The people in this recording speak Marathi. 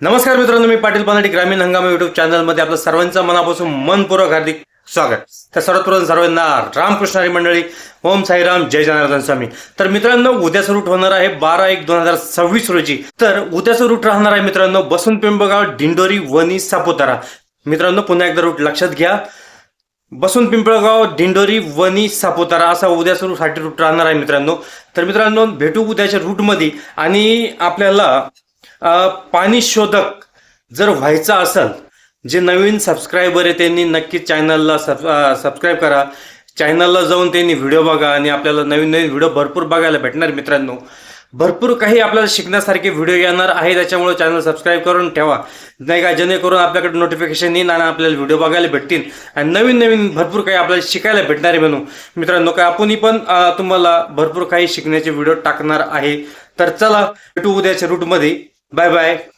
नमस्कार मित्रांनो मी पाटील पानाटी ग्रामीण हंगामा युट्यूब चॅनलमध्ये आपलं सर्वांचं मनापासून मनपूर्वक हार्दिक स्वागत. तर सर्वात प्रथम सर्वांना रामकृष्ण हरी मंडळी ओम साईराम जय जनार्दन स्वामी. तर मित्रांनो उद्याचं रूट होणार आहे बारा एक दोन हजार सव्वीस रोजी. तर उद्याचं रूट राहणार आहे मित्रांनो बसून पिंपळगाव दिंडोरी वणी सापुतारा. मित्रांनो पुन्हा एकदा रूट लक्षात घ्या. बसून पिंपळगाव दिंडोरी वणी सापुतारा असा उद्या रूटसाठी रूट राहणार आहे मित्रांनो. तर मित्रांनो भेटू उद्याच्या रूटमध्ये आणि आपल्याला पाणी शोधक जर व्हायचं असेल जे नवीन सबस्क्रायबर आहे त्यांनी नक्की चॅनलला सब सबस्क्राईब करा. चॅनलला जाऊन त्यांनी व्हिडिओ बघा आणि आपल्याला नवीन नवीन व्हिडिओ भरपूर बघायला भेटणार मित्रांनो. भरपूर काही आपल्याला शिकण्यासारखे व्हिडिओ येणार आहे त्याच्यामुळे चॅनल सबस्क्राईब करून ठेवा. नाही का जेणेकरून आपल्याकडे नोटिफिकेशन येईल आणि आपल्याला व्हिडिओ बघायला भेटतील. आणि नवीन नवीन भरपूर काही आपल्याला शिकायला भेटणार आहे म्हणून. मित्रांनो काय आपणही पण तुम्हाला भरपूर काही शिकण्याचे व्हिडिओ टाकणार आहे. तर चला भेटू उद्याच्या रूटमध्ये Bye-bye.